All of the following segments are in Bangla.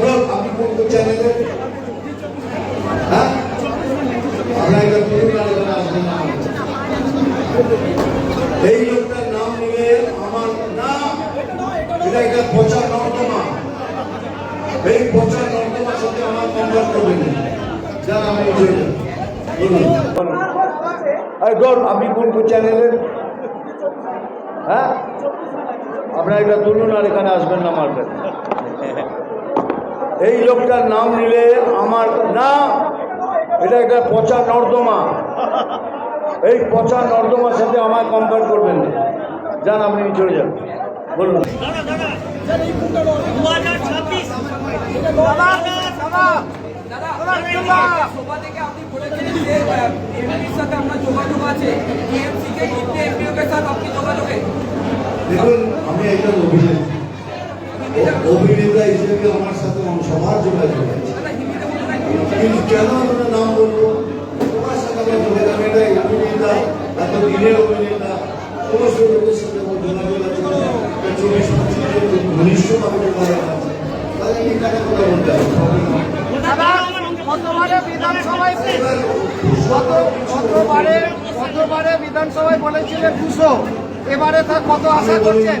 একবার আপনি কোন কোন চ্যানেলে হ্যাঁ? আমরা এটা তুলুন আর এখানে আসবেন না এই লোকটার নাম নিলে আমার নাম এটা একটা পচা নর্দমা এই পচা নর্দমার সাথে আমার কন্ট্যাক্ট করবেন যারা আমি আপনি কোন কোন চ্যানেলের হ্যাঁ? আপনারা এটা তুলুন আর এখানে আসবেন না আমার কাছে এই লোকটার নাম নিলে আমার না এটা একটা পচা নর্দমা। এই পচা নর্দমার সাথে আমায় কম্পেয়ার করবেন না। যান আপনি চলে যান। বলুন। দেখুন আমি একজন অভিনেতা ও- অভিনেতা হিসেবে আমার সাথে সবার যোগাযোগ আছে। কিন্তু কেন আমরা নাম বলব? তোমার সাথে আমার যোগাযোগ এটা অভিনেতা এত দিনের অভিনেতা সমস্ত লোকের সাথে আমার যোগাযোগ আছে এটা চব্বিশ পঁচিশ ঘনিষ্ঠভাবে যোগাযোগ আছে তাহলে আমি কাকে কথা বলতে হবে গতবারে বিধানসভায় গত গতবারে গতবারে বিধানসভায় বলেছিলেন দুশো। এবারে তা কত আশা করছেন?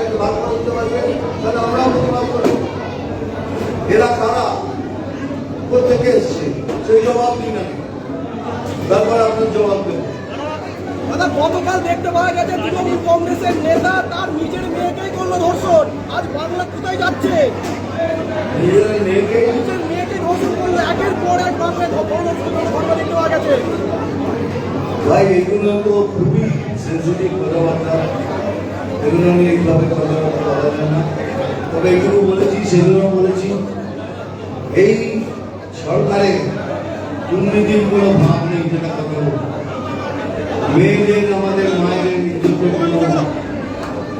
এরা কারা? প্রত্যেকে এসছে? সেই জবাব দিন আমি তারপর আপনার জবাব দেবো দাদা গতকাল দেখতে পাওয়া গেছে তৃণমূল কংগ্রেসের নেতা তার নিজের মেয়েকেই করল ধর্ষণ। আজ বাংলা কোথায় যাচ্ছে? নিজের মেয়েকে? নিজের মেয়েকে ধর্ষণ করল। একের পর এক বাংলায় ঘটনা দেখতে পাওয়া গেছে ভাই এগুলো তো খুবই সেন্সিটিভ কথাবার্তা। এগুলো নিয়ে এইভাবে কথাবার্তা বলা যায় না। তবে এগুলো বলেছি সেগুলো বলেছি এই সরকারের দুর্নীতির কোনো ভাব নেই যেটা কথা। মেয়েদের, আমাদের মায়েদের ইজ্জতের কোনো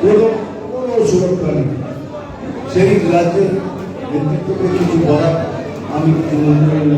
কোনো কোনো সুরক্ষা নেই সেই রাজ্যের নেতৃত্বকে কিছু বলার আমি কিছু মনে করি না